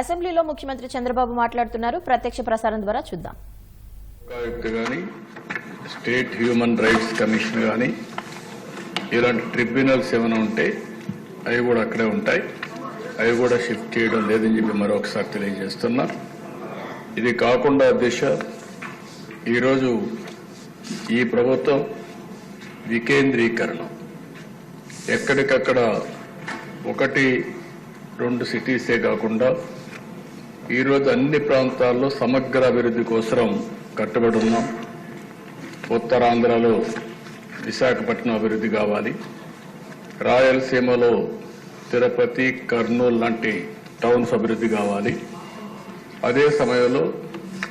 అసెంబ్లీలో ముఖ్యమంత్రి చంద్రబాబు మాట్లాడుతున్నారు. ప్రత్యక్ష ప్రసారం ద్వారా చూద్దాం. కానీ స్టేట్ హ్యూమన్ రైట్స్ కమిషన్ కానీ ఇలాంటి ట్రిబ్యునల్స్ ఏమైనా ఉంటే అవి కూడా అక్కడే ఉంటాయి. అవి కూడా షిఫ్ట్ చేయడం లేదని చెప్పి మరొకసారి తెలియజేస్తున్నా. ఇది కాకుండా దిశ ఈరోజు ఈ ప్రభుత్వం వికేంద్రీకరణ. ఎక్కడికక్కడ ఒకటి రెండు సిటీసే కాకుండా ఈరోజు అన్ని ప్రాంతాల్లో సమగ్ర అభివృద్ధి కోసం కట్టుబడి ఉన్నాం. ఉత్తరాంధ్రలో విశాఖపట్నం అభివృద్ధి కావాలి. రాయలసీమలో తిరుపతి కర్నూలు లాంటి టౌన్స్ అభివృద్ధి కావాలి. అదే సమయంలో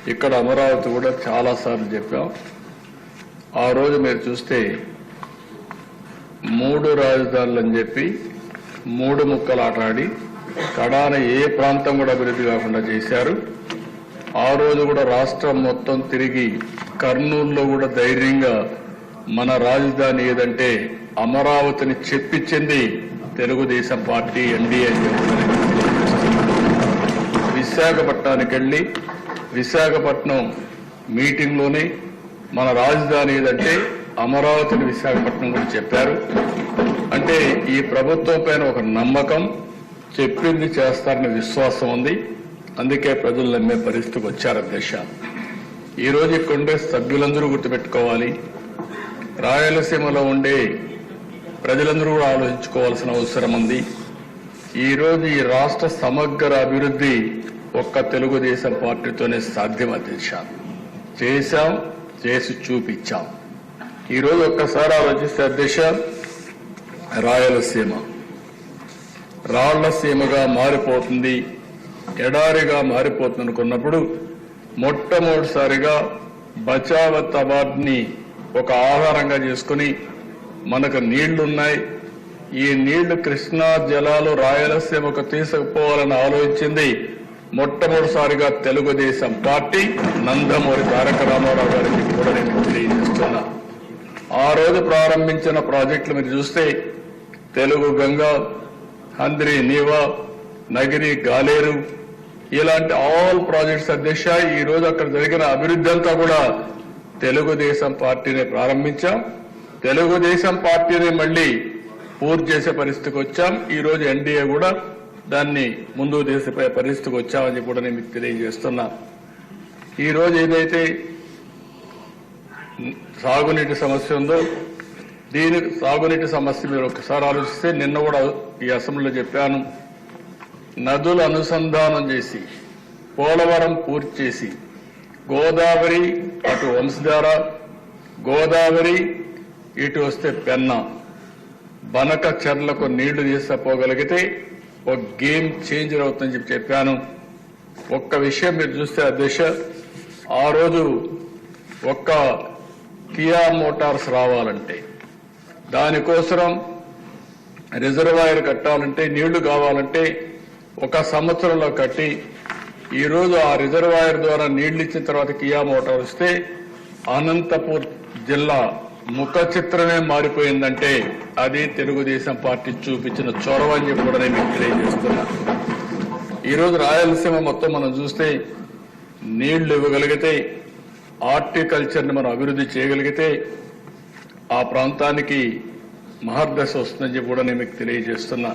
ఇక్కడ అమరావతి కూడా చాలాసార్లు చెప్పాం. ఆ రోజు మీరు చూస్తే మూడు రాజధానులు అని చెప్పి మూడు ముక్కలు ఆటాడి కడాన ఏ ప్రాంతం కూడా అభివృద్ధి కాకుండా చేశారు. ఆ రోజు కూడా రాష్ట్రం మొత్తం తిరిగి కర్నూలులో కూడా ధైర్యంగా మన రాజధాని ఏదంటే అమరావతిని చెప్పించింది తెలుగుదేశం పార్టీ ఎన్డీఏ అని విశాఖపట్నానికి వెళ్ళి విశాఖపట్నం మీటింగ్లోనే మన రాజధాని ఏదంటే అమరావతిని విశాఖపట్నం కూడా చెప్పారు. అంటే ఈ ప్రభుత్వం పైన ఒక నమ్మకం చెప్పింది చేస్తారనే విశ్వాసం ఉంది. అందుకే ప్రజలు నమ్మే పరిస్థితికి వచ్చారు అధ్యక్ష. ఈ రోజు ఇక్కడ ఉండే సభ్యులందరూ గుర్తుపెట్టుకోవాలి. రాయలసీమలో ఉండే ప్రజలందరూ కూడా ఆలోచించుకోవాల్సిన అవసరం ఉంది. ఈరోజు ఈ రాష్ట్ర సమగ్ర అభివృద్ధి ఒక్క తెలుగుదేశం పార్టీతోనే సాధ్యం అధ్యక్ష. చేశాం చేసి చూపించాం. ఈరోజు ఒక్కసారి ఆలోచిస్తే అధ్యక్ష రాయలసీమ. రాళ్ళసీమగా మారిపోతుంది ఎడారిగా మారిపోతుంది అనుకున్నప్పుడు మొట్టమొదటిసారిగా బచావత్ అవార్డుని ఒక ఆధారంగా చేసుకుని మనకు నీళ్ళున్నాయి. ఈ నీళ్ళు కృష్ణా జలాలు రాయలసీమకు తీసుకుపోవాలని ఆలోచించింది మొట్టమొదటిసారిగా తెలుగుదేశం పార్టీ నందమూరి తారక రామారావు గారికి కూడా నేను తెలియజేస్తున్నా. ఆ రోజు ప్రారంభించిన ప్రాజెక్టులు మీరు చూస్తే తెలుగు గంగా హంద్రి నీవా నగిరి గాలేరు ఇలాంటి ఆల్ ప్రాజెక్ట్స్ అధ్యక్ష ఈ రోజు అక్కడ జరిగిన అభివృద్ధి అంతా కూడా తెలుగుదేశం పార్టీనే ప్రారంభించాం. తెలుగుదేశం పార్టీని మళ్ళీ పూర్తి చేసే పరిస్థితికి వచ్చాం. ఈ రోజు ఎన్డీఏ కూడా దాన్ని ముందుకు తీసే పరిస్థితికి వచ్చామని కూడా నేను మీకు తెలియజేస్తున్నా. ఈ రోజు ఏదైతే సాగునీటి సమస్య ఉందో దీని సాగునీటి సమస్య మీరు ఒకసారి ఆలోచిస్తే నిన్న కూడా ఈ అసెంబ్లీలో చెప్పాను. నదులు అనుసంధానం చేసి పోలవరం పూర్తి చేసి గోదావరి అటు వంశధార గోదావరి ఇటు వస్తే పెన్న బనక చెర్లకు నీళ్ళు తీసుకపోగలిగితే ఒక గేమ్ చేంజర్ అవుతుందని చెప్పి చెప్పాను. ఒక్క విషయం మీరు చూస్తే అధ్యక్ష ఆ రోజు ఒక్క కియా మోటార్స్ రావాలంటే దానికోసం రిజర్వాయర్ కట్టాలంటే నీళ్ళు కావాలంటే ఒక సంవత్సరంలో కట్టి ఈరోజు ఆ రిజర్వాయర్ ద్వారా నీళ్ళు ఇచ్చిన తర్వాత కియా మోటార్ వస్తే అనంతపూర్ జిల్లా ముఖ చిత్రమే మారిపోయిందంటే అది తెలుగుదేశం పార్టీ చూపించిన చొరవ అని చెప్పి కూడా నేను తెలియజేస్తున్నా. ఈరోజు రాయలసీమ మొత్తం మనం చూస్తే నీళ్ళు ఇవ్వగలిగితే హార్టికల్చర్ని మనం అభివృద్ధి చేయగలిగితే ఆ ప్రాంతానికి మహర్దశ వస్తుందని చెప్పి కూడా నేను మీకు తెలియజేస్తున్నా.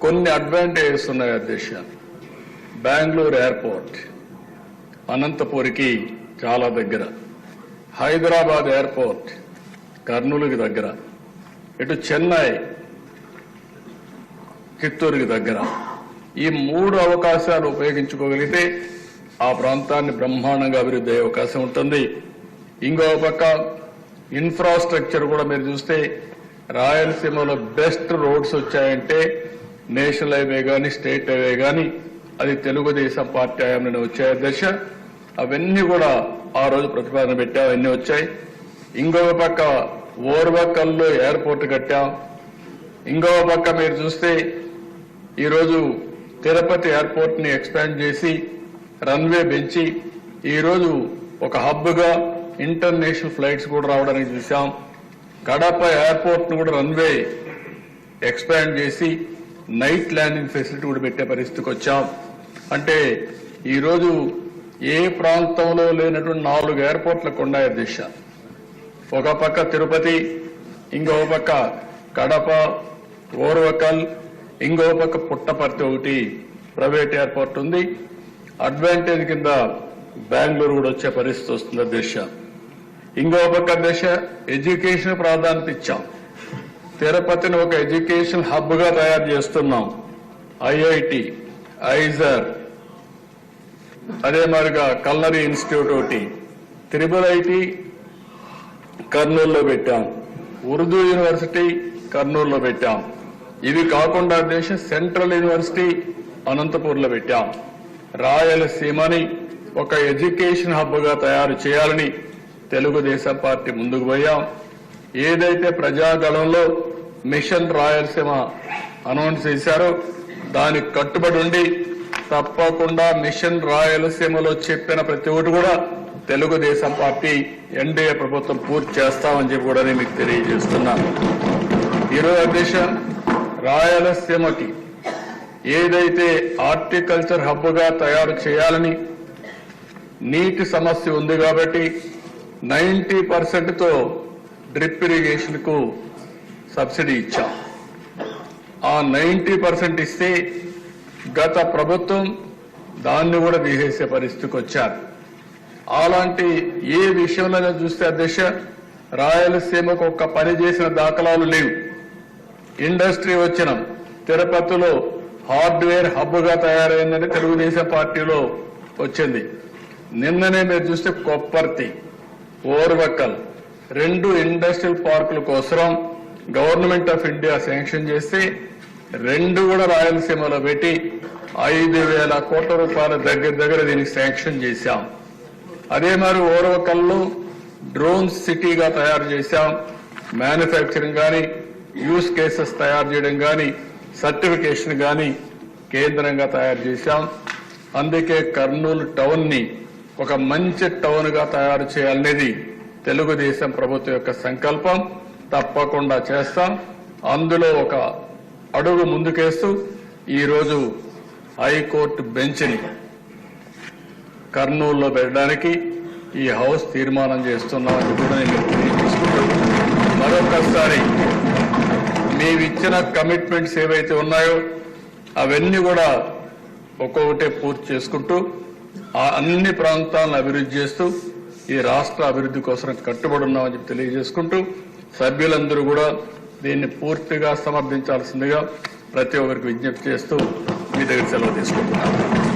కొన్ని అడ్వాంటేజెస్ ఉన్నాయి అధ్యక్ష బెంగళూరు ఎయిర్పోర్ట్ అనంతపూర్కి చాలా దగ్గర. హైదరాబాద్ ఎయిర్పోర్ట్ కర్నూలుకి దగ్గర. ఇటు చెన్నై చిత్తూరుకి దగ్గర. ఈ మూడు అవకాశాలు ఉపయోగించుకోగలిగితే ఆ ప్రాంతాన్ని బ్రహ్మాండంగా అభివృద్ధి అయ్యే అవకాశం ఉంటుంది. ఇంకో పక్క ఇన్ఫ్రాస్ట్రక్చర్ కూడా మీరు చూస్తే రాయలసీమలో బెస్ట్ రోడ్స్ వచ్చాయంటే నేషనల్ హైవే కానీ స్టేట్ హైవే కానీ అది తెలుగుదేశం పార్టీ హయాంలోనే వచ్చాయి. దశ అవన్నీ కూడా ఆ రోజు ప్రతిపాదన పెట్టాం అవన్నీ వచ్చాయి. ఇంకొక పక్క ఓర్వకల్లో ఎయిర్పోర్ట్ కట్టాం. ఇంకో పక్క మీరు చూస్తే ఈరోజు తిరుపతి ఎయిర్పోర్ట్ని ఎక్స్పాండ్ చేసి రన్వే పెంచి ఈరోజు ఒక హబ్గా ఇంటర్నేషనల్ ఫ్లైట్స్ కూడా రావడానికి చూసాం కడప ఎయిర్పోర్ట్ను కూడా రన్వే ఎక్స్పాండ్ చేసి నైట్ ల్యాండింగ్ ఫెసిలిటీ కూడా పెట్టే పరిస్థితికి వచ్చాం. అంటే ఈరోజు ఏ ప్రాంతంలో లేనటువంటి నాలుగు ఎయిర్పోర్ట్లకు ఉన్నాయి దిశ. ఒక పక్క తిరుపతి ఇంకో పక్క కడప ఓర్వకల్ ఇంకో పక్క పుట్టపర్తి ఒకటి ప్రైవేట్ ఎయిర్పోర్ట్ ఉంది. అడ్వాంటేజ్ కింద బెంగళూరు కూడా వచ్చే పరిస్థితి వస్తుంది దిశ. ఇంకో పక్క దశ ఎడ్యుకేషన్ ప్రాధాన్యత ఇచ్చాం. తిరుపతిని ఒక ఎడ్యుకేషన్ హబ్గా తయారు చేస్తున్నాం. IIT IISER. అదే మాదిరిగా కల్నరీ ఇన్స్టిట్యూట్ ఒకటి. త్రిబుల్ ఐటి కర్నూలులో పెట్టాం. ఉర్దూ యూనివర్సిటీ కర్నూలులో పెట్టాం. ఇవి కాకుండా దేశ సెంట్రల్ యూనివర్సిటీ అనంతపూర్లో పెట్టాం. రాయలసీమని ఒక ఎడ్యుకేషన్ హబ్గా తయారు చేయాలని తెలుగుదేశం పార్టీ ముందుకు పోయాం. ఏదైతే ప్రజాగళంలో మిషన్ రాయలసీమ అనౌన్స్ చేశారో దానికి కట్టుబడి ఉండి తప్పకుండా మిషన్ రాయలసీమలో చెప్పిన ప్రతి ఒక్కటి కూడా తెలుగుదేశం పార్టీ ఎన్డీఏ ప్రభుత్వం పూర్తి చేస్తామని చెప్పి కూడా నేను మీకు తెలియజేస్తున్నాను ఈరోజు అధ్యక్ష రాయలసీమకి ఏదైతే హార్టికల్చర్ హబ్గా తయారు చేయాలని నీటి సమస్య ఉంది కాబట్టి నైంటీ తో డ్రిప్ ఇరిగేషన్కు సబ్సిడీ ఇచ్చాం. ఆ నైంటీ పర్సెంట్ ఇస్తే గత ప్రభుత్వం దాన్ని కూడా తీసేసే పరిస్థితికి వచ్చారు. అలాంటి ఏ విషయంలో చూస్తే అధ్యక్ష రాయలసీమకు ఒక్క పని చేసిన దాఖలాలు లేవు. ఇండస్ట్రీ వచ్చిన తిరుపతిలో హార్డ్వేర్ హబ్గా తయారైందని తెలుగుదేశం పార్టీలో వచ్చింది. నిన్ననే మీరు చూస్తే కొప్పర్తి. ఓర్వకల్. రెండు ఇండస్ట్రియల్ పార్కుల కోసం గవర్నమెంట్ ఆఫ్ ఇండియా శాంక్షన్ చేస్తే రెండు కూడా రాయలసీమలో పెట్టి ఐదు వేల కోట్ల రూపాయల దగ్గర దగ్గర దీనికి శాంక్షన్ చేశాం. అదే మరి ఓర్వకల్లో డ్రోన్ సిటీగా తయారు చేశాం. మ్యానుఫ్యాక్చరింగ్ కానీ యూస్ కేసెస్ తయారు చేయడం కానీ సర్టిఫికేషన్ కానీ కేంద్రంగా తయారు చేశాం. అందుకే కర్నూలు టౌన్ని ఒక మంచి టౌన్గా తయారు చేయాలనేది తెలుగుదేశం ప్రభుత్వం యొక్క సంకల్పం. తప్పకుండా చేస్తాం. అందులో ఒక అడుగు ముందుకేస్తూ ఈరోజు హైకోర్టు బెంచ్ని కర్నూలులో పెట్టడానికి ఈ హౌస్ తీర్మానం చేస్తున్నామని కూడా నేను తెలియజేసుకుంటూ మరొకసారి మేమిచ్చిన కమిట్మెంట్స్ ఏవైతే ఉన్నాయో అవన్నీ కూడా ఒక్కొక్కటే పూర్తి చేసుకుంటూ ఆ అన్ని ప్రాంతాలను అభివృద్ధి చేస్తూ ఈ రాష్ట్ర అభివృద్ధి కోసం కట్టుబడి ఉన్నామని చెప్పి తెలియజేసుకుంటూ సభ్యులందరూ కూడా దీన్ని పూర్తిగా సమర్థించాల్సిందిగా ప్రతి ఒక్కరికి విజ్ఞప్తి చేస్తూ మీ దగ్గర సెలవు తీసుకుంటున్నాను.